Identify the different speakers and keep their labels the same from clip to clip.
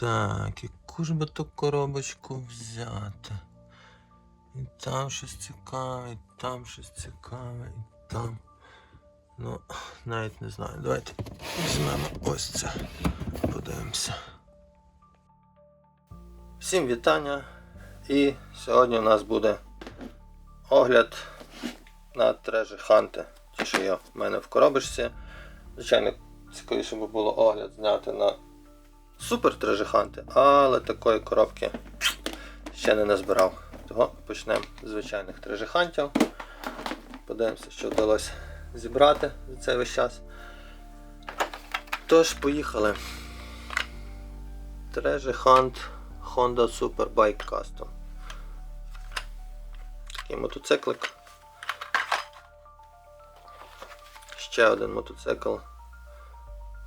Speaker 1: Так, яку ж би ту коробочку взяти? І там щось цікаве, і там щось цікаве, і там. Ну, навіть не знаю. Давайте візьмемо ось це. Подивимося. Всім вітання. І сьогодні у нас буде огляд на трежі ханти. Ті, що є в мене в коробочці. Звичайно, цікавіше би було огляд зняти на супер трежі ханти, але такої коробки ще не назбирав. Того почнемо з звичайних трежі хантів. Подивимося, що вдалося зібрати за цей весь час. Тож, поїхали. Hunt Honda Superbike Custom. Такий мотоциклик. Ще один мотоцикл.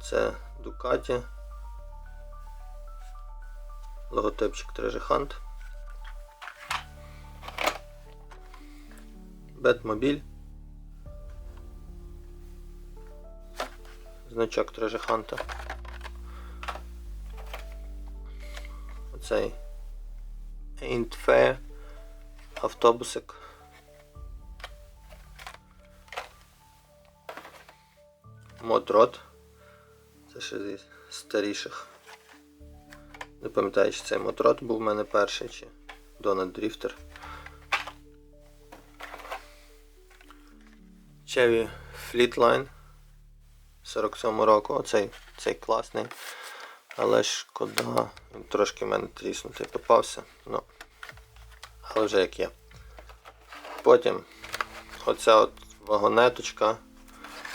Speaker 1: Це Ducati. Логотипчик Treasure Hunt. Бетмобіль. Значок Treasure Hunt. Оцей Fair автобусик. Модрот. Це ще зі старіших. Не пам'ятаю, чи цей модрот був в мене перший, чи Дональд Дріфтер. Chevy Fleetline 47 року. Оцей цей класний. Але шкода, він трошки в мене тріснутий попався. Ну, але вже як є. Потім оця от вагонеточка.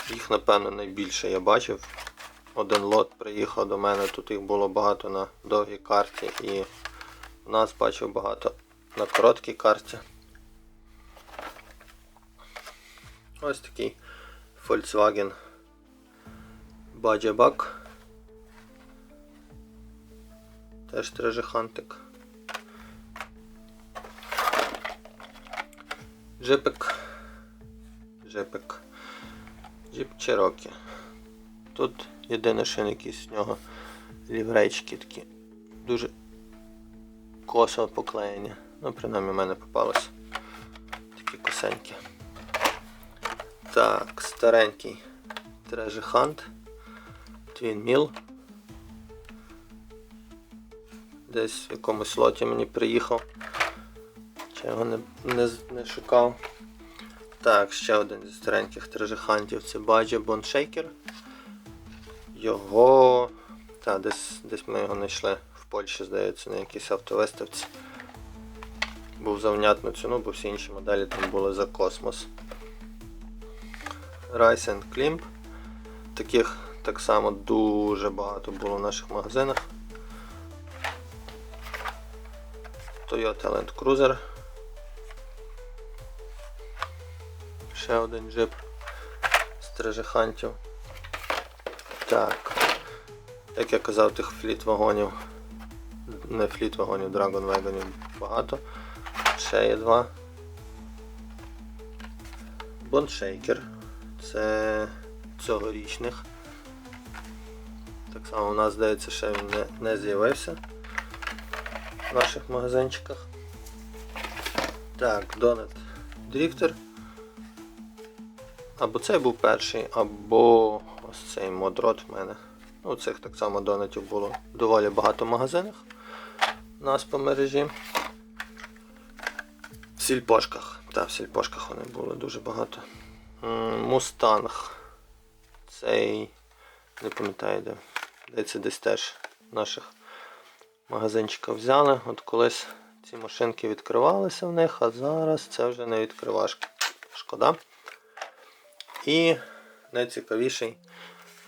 Speaker 1: Їх, напевно, найбільше я бачив. Один лот приїхав до мене, тут їх було багато на довгій карті і в нас бачив багато на короткій карті. Ось такий Volkswagen Badgeback. Теж трежехантик. Джипик. Джипик. Джип Cherokee. Тут єдине, що якісь в нього ліврейчики такі дуже косо поклеєні. Ну, принаймні в мене попалось такі косенькі. Так, старенький Treasure Hunt. Twin Mill. Десь в якомусь лоті мені приїхав. Чи його не, не, не шукав. Так, ще один зі стареньких трежехантів це Баджа Боншейкер. Його. Та, десь, десь ми його знайшли в Польщі, здається, на якійсь автовиставці. Був за внятну ціну, бо всі інші моделі там були за космос. Rice and Klimp. Таких так само дуже багато було в наших магазинах. Toyota Land Cruiser. Ще один джип з трежехантів. Так. Як я казав, тих фліт вагонів. Не фліт вагонів, Dragon вагонів багато. Ще є два. Боншейкер. Це цьогорічних. Так само у нас здається, ще він не, не з'явився в наших магазинчиках. Так, Донат Дріфтер. Або цей був перший, або ось цей модрот в мене. Ну, цих так само донатів було доволі багато в магазинах у нас по мережі. В сільпошках. Так, в сільпошках вони були дуже багато. Мустанг. Цей не пам'ятаю де. Здається, десь теж наших магазинчиках взяли. От колись ці машинки відкривалися в них, а зараз це вже не відкривашки. Шкода. І найцікавіший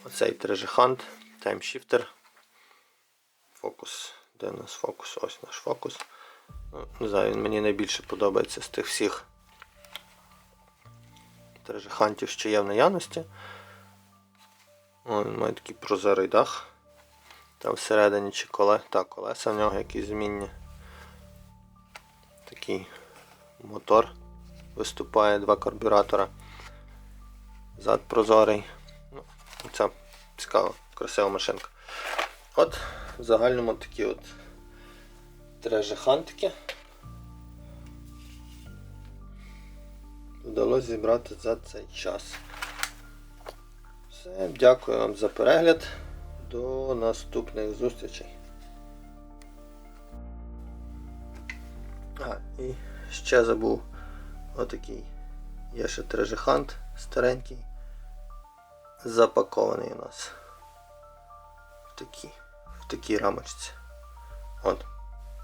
Speaker 1: оцей трежехант таймшифтер. Фокус. Де у нас фокус? Ось наш фокус. Ну, Не знаю, він мені найбільше подобається з тих всіх трежехантів, що є в наявності. Він має такий прозорий дах. Там всередині чи коле... Так, колеса в нього якісь змінні. Такий мотор виступає, два карбюратора. Зад прозорий. Ну, Ця цікава, красива машинка. От в загальному такі от трежехантики. Вдалося зібрати за цей час. Все, дякую вам за перегляд. До наступних зустрічей. А, і ще забув отакий. Є ще трежехант старенький. Запакований у нас в такій, в такій рамочці. От.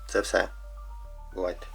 Speaker 1: Це все. Бувайте.